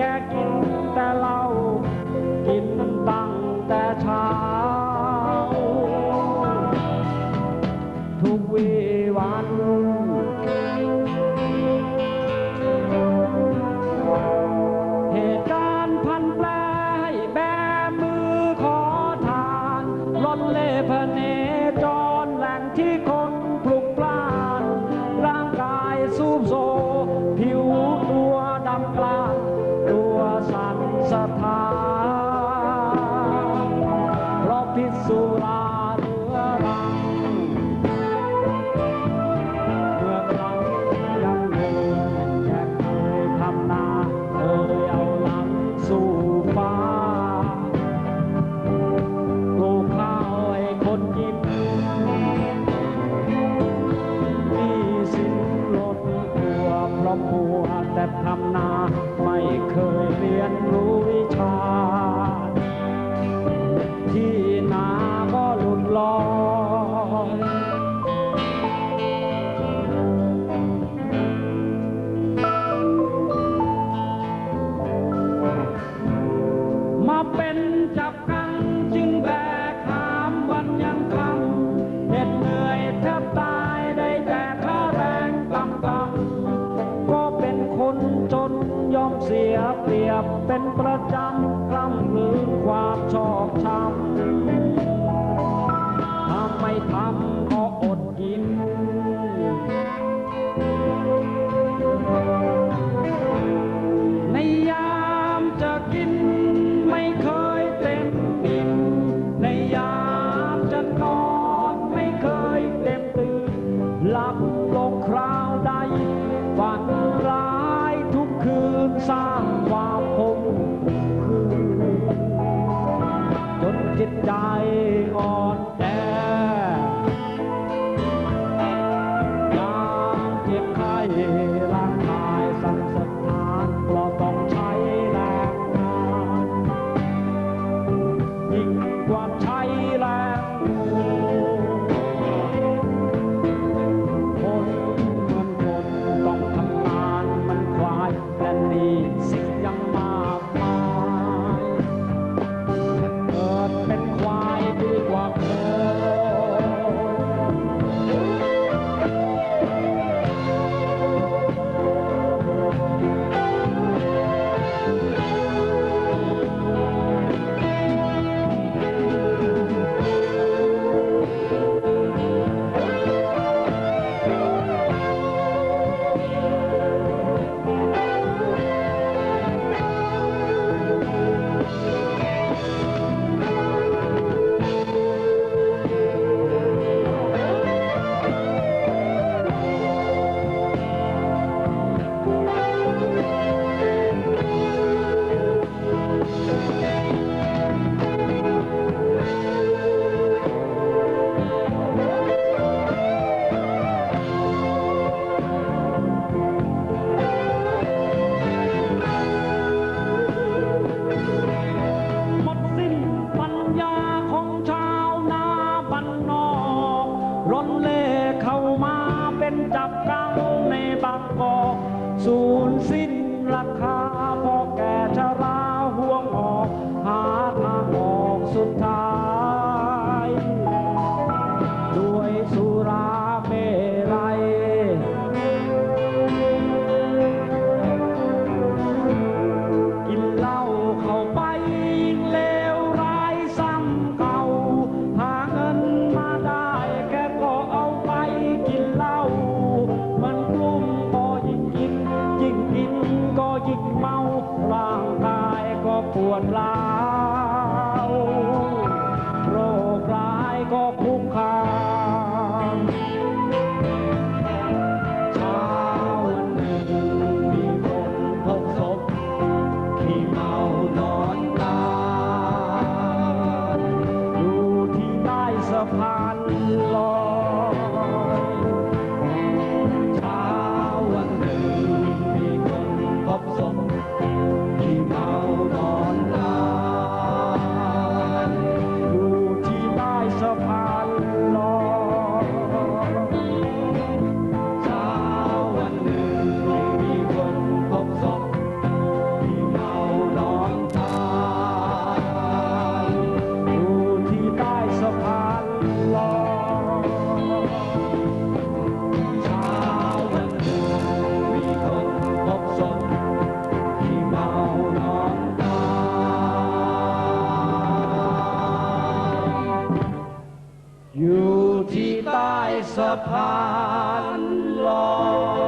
can't นยอมเสียเปรียบเป็นประจำคล้ำลือความชอบช้ำถ้าไม่ทำก็อดกินในยามจะกินไม่เคยเต็มอิ่มในยามจะนอนไม่เคยเต็มตื่นหลับลงคราวใดฝันร้าย song. ร่นเล่เข้ามาเป็นจับเก่งในบางกอกศูนย์สี ปวดร้าวโรคร้ายก็คุกคามเช้าวันหนึ่งมีคนพบศพขี่เมานอนตายอยู่ที่ใต้สะพานลอยเช้าวันหนึ่ง upon law.